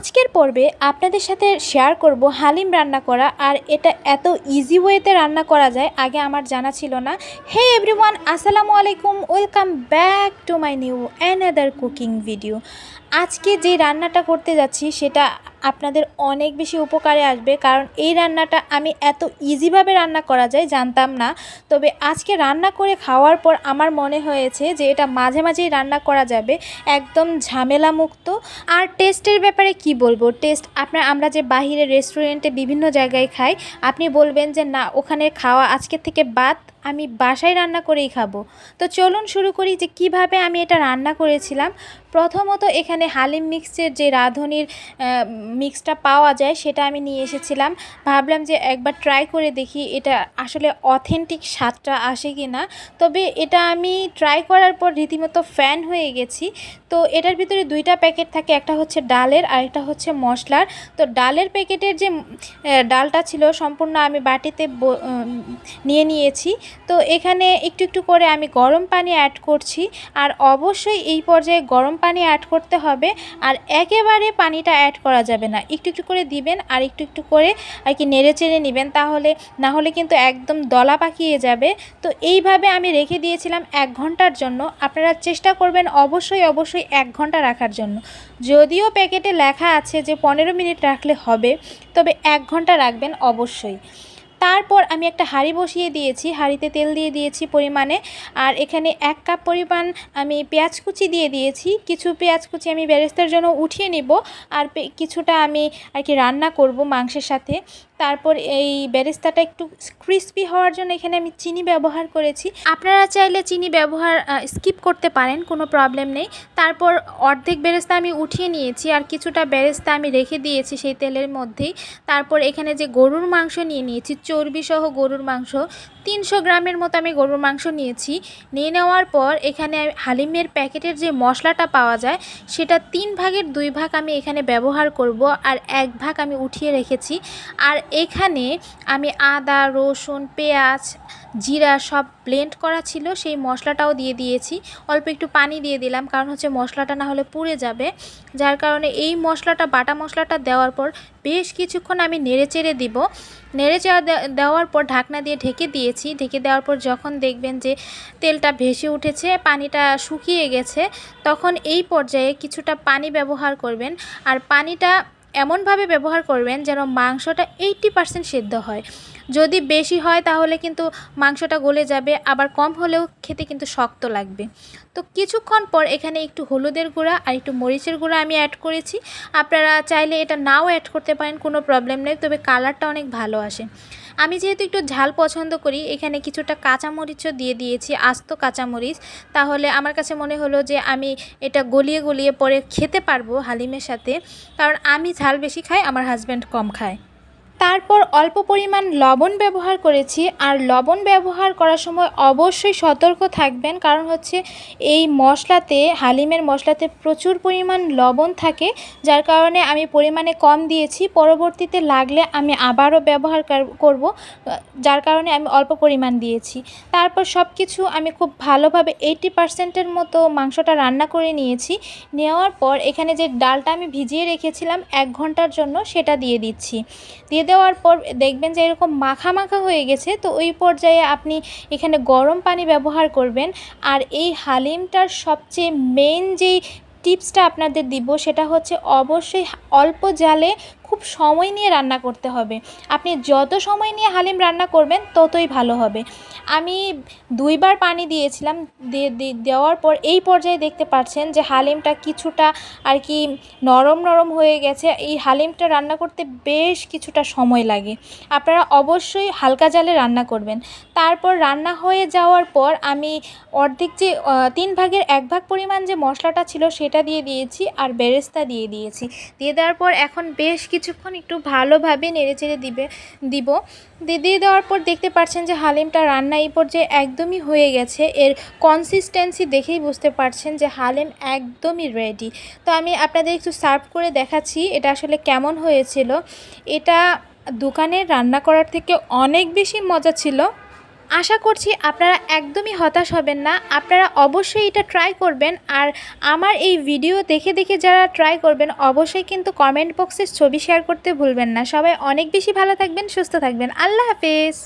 আজকের পর্বে আপনাদের সাথে শেয়ার করব হালিম রান্না করা আর এটা এত ইজি ওয়েতে রান্না করা যায়, আগে আমার জানা ছিল না। হে এভরিওয়ান আসসালামু আলাইকুম welcome back to my new another cooking video আজকে যে রান্নাটা করতে যাচ্ছি সেটা আপনাদের অনেক বেশি উপকারে আসবে। কারণ এই রান্নাটা আমি এত ইজিভাবে রান্না করা যায় জানতাম না। তবে আজকে রান্না করে খাওয়ার পর আমার মনে হয়েছে যে এটা মাঝে মাঝেই রান্না করা যাবে। একদম ঝামেলা মুক্ত আর টেস্টের ব্যাপারে কি বলব? টেস্ট আপনার, আমরা যে বাহিরে রেস্টুরেন্টে বিভিন্ন জায়গায় খাই, আপনি বলবেন যে না, ওখানে খাওয়া আজকের থেকে বাদ। আমি বাসায় রান্না করেই খাব। তো চলুন শুরু করি যে কীভাবে আমি এটা রান্না করেছিলাম। প্রথমত এখানে হালিম মিক্সের যে রাঁধুনির মিক্সটা পাওয়া যায় সেটা আমি নিয়ে এসেছিলাম। ভাবলাম যে একবার ট্রাই করে দেখি এটা আসলে অথেন্টিক স্বাদটা আসে কি না তবে এটা আমি ট্রাই করার পর রীতিমতো ফ্যান হয়ে গেছি। তো এটার ভিতরে দুইটা প্যাকেট থাকে, একটা হচ্ছে ডালের আর একটা হচ্ছে মশলার। তো ডালের প্যাকেটের যে ডালটা ছিল সম্পূর্ণ আমি বাটিতে নিয়ে নিয়েছি। তো এখানে একটু একটু করে আমি গরম পানি অ্যাড করছি, আর অবশ্যই এই পর্যায়ে গরম পানি অ্যাড করতে হবে, আর একেবারে পানিটা অ্যাড করা যাবে না। একটু একটু করে দিবেন, আর একটু একটু করে আর কি নেড়ে চেড়ে নেবেন, তাহলে না হলে কিন্তু একদম দলা পাকিয়ে যাবে। তো এইভাবে আমি রেখে দিয়েছিলাম এক ঘণ্টার জন্য। আপনারা চেষ্টা করবেন অবশ্যই অবশ্যই এক ঘণ্টা রাখার জন্য। যদিও প্যাকেটে লেখা আছে যে পনেরো মিনিট রাখলে হবে, তবে এক ঘণ্টা রাখবেন অবশ্যই। তারপর আমি একটা হাঁড়ি বসিয়ে দিয়েছি, হাঁড়িতে তেল দিয়ে দিয়েছি পরিমাণে। আর এখানে এক কাপ পরিমাণ আমি পেঁয়াজ কুচি দিয়ে দিয়েছি। কিছু পেঁয়াজ কুচি আমি বেরেস্তার জন্য উঠিয়ে নিব। আর কিছুটা আমি আর কি রান্না করব মাংসের সাথে। তারপর এই বেরেস্তাটা একটু ক্রিস্পি হওয়ার জন্য এখানে আমি চিনি ব্যবহার করেছি। আপনারা চাইলে চিনি ব্যবহার স্কিপ করতে পারেন, কোনো প্রবলেম নেই। তারপর অর্ধেক বেরেস্তা আমি উঠিয়ে নিয়েছি আর কিছুটা বেরেস্তা আমি রেখে দিয়েছি সেই তেলের মধ্যেই। তারপর এখানে যে গরুর মাংস নিয়ে নিয়েছি চর্বি সহ গরুর মাংস, তিনশো গ্রামের মতো আমি গরুর মাংস নিয়েছি। নিয়ে নেওয়ার পর এখানে হালিমের প্যাকেটের যে মশলাটা পাওয়া যায়, সেটা তিন ভাগের দুই ভাগ আমি এখানে ব্যবহার করব আর এক ভাগ আমি উঠিয়ে রেখেছি। আর এখানে আমি আদা, রসুন, পেঁয়াজ, জিরা সব ব্লেন্ড করা ছিল, সেই মশলাটাও দিয়ে দিয়েছি। অল্প একটু পানি দিয়ে দিলাম, কারণ হচ্ছে মশলাটা না হলে পুড়ে যাবে। যার কারণে এই মশলাটা, বাটা মশলাটা দেওয়ার পর বেশ কিছুক্ষণ আমি নেড়ে চেড়ে দিব। নেড়ে চেড়ে দেওয়ার পর ঢাকনা দিয়ে ঢেকে দিয়েছি। ঢেকে দেওয়ার পর যখন দেখবেন যে তেলটা ভেসে উঠেছে, পানিটা শুকিয়ে গেছে, তখন এই পর্যায়ে কিছুটা পানি ব্যবহার করবেন। আর পানিটা এমনভাবে ব্যবহার করবেন যেন মাংসটা এইটটি পার্সেন্ট সেদ্ধ হয়। যদি বেশি হয় তাহলে কিন্তু মাংসটা গলে যাবে, আবার কম হলেও খেতে কিন্তু শক্ত লাগবে। তো কিছুক্ষণ পর এখানে একটু হলুদের গুঁড়া আর একটু মরিচের গুঁড়া আমি অ্যাড করেছি। আপনারা চাইলে এটা নাও অ্যাড করতে পারেন, কোনো প্রবলেম নেই, তবে কালারটা অনেক ভালো আসে। আমি যেহেতু একটু ঝাল পছন্দ করি, এখানে কিছুটা কাঁচামরিচও দিয়ে দিয়েছি, আস্ত কাঁচামরিচ। তাহলে আমার কাছে মনে হলো যে আমি এটা গলিয়ে গলিয়ে পরে খেতে পারব হালিমের সাথে। কারণ আমি ঝাল বেশি খাই, আমার হাজব্যান্ড কম খায়। তারপর অল্প পরিমাণ লবণ ব্যবহার করেছি। আর লবণ ব্যবহার করার সময় অবশ্যই সতর্ক থাকবেন। কারণ হচ্ছে এই মশলাতে, হালিমের মশলাতে প্রচুর পরিমাণ লবণ থাকে, যার কারণে আমি পরিমাণে কম দিয়েছি। পরবর্তীতে লাগলে আমি আবারও ব্যবহার কর- করব, যার কারণে আমি অল্প পরিমাণ দিয়েছি। তারপর সব কিছু আমি খুব ভালোভাবে এইটি পার্সেন্টের মতো মাংসটা রান্না করে নিয়েছি। নেওয়ার পর এখানে যে ডালটা আমি ভিজিয়ে রেখেছিলাম এক ঘণ্টার জন্য, সেটা দিয়ে দিচ্ছি। দিয়ে দেওয়ার পর দেখবেন যে এরকম মাখা মাখা হয়ে গেছে। তো ওই পর্যায়ে আপনি এখানে গরম পানি ব্যবহার করবেন। আর এই হালিমটার সবচেয়ে মেন যেই টিপসটা আপনাদের দিব সেটা হচ্ছে অবশ্যই অল্প জালে খুব সময় নিয়ে রান্না করতে হবে। আপনি যত সময় নিয়ে হালিম রান্না করবেন, ততই ভালো হবে। আমি দুইবার পানি দিয়েছিলাম, দিয়ে দিয়ে- দেওয়ার পর এই পর্যায়ে দেখতে পাচ্ছেন যে হালিমটা কিছুটা আর কি নরম নরম হয়ে গেছে। এই হালিমটা রান্না করতে বেশ কিছুটা সময় লাগে। আপনারা অবশ্যই হালকা জালে রান্না করবেন। তারপর রান্না হয়ে যাওয়ার পর আমি অর্ধেক যে তিন ভাগের এক ভাগ পরিমাণ যে মশলাটা ছিল, সেটা দিয়ে দিয়েছি আর বেরেস্তা দিয়ে দিয়েছি। দিয়ে দেওয়ার পর এখন বেশ কিছুক্ষণ একটু ভালোভাবে নেড়েচেড়ে দিবে, দিব। দিয়ে দেওয়ার পর দেখতে পাচ্ছেন যে হালিমটা রান্না এই পর্যায়ে একদমই হয়ে গেছে। এর কনসিস্টেন্সি দেখেই বুঝতে পারছেন যে হালিম একদমই রেডি তো আমি আপনাদের একটু সার্ভ করে দেখাচ্ছি এটা আসলে কেমন হয়েছিল। এটা দোকানে রান্না করার থেকে অনেক বেশি মজা ছিল। আশা করছি আপনারা একদমই হতাশ হবেন না। আপনারা অবশ্যই এটা ট্রাই করবেন আর আমার এই ভিডিও দেখে দেখে যারা ট্রাই করবেন, অবশ্যই কিন্তু কমেন্ট বক্সে ছবি শেয়ার করতে ভুলবেন না। সবাই অনেক বেশি ভালো থাকবেন, সুস্থ থাকবেন। আল্লাহ হাফেজ।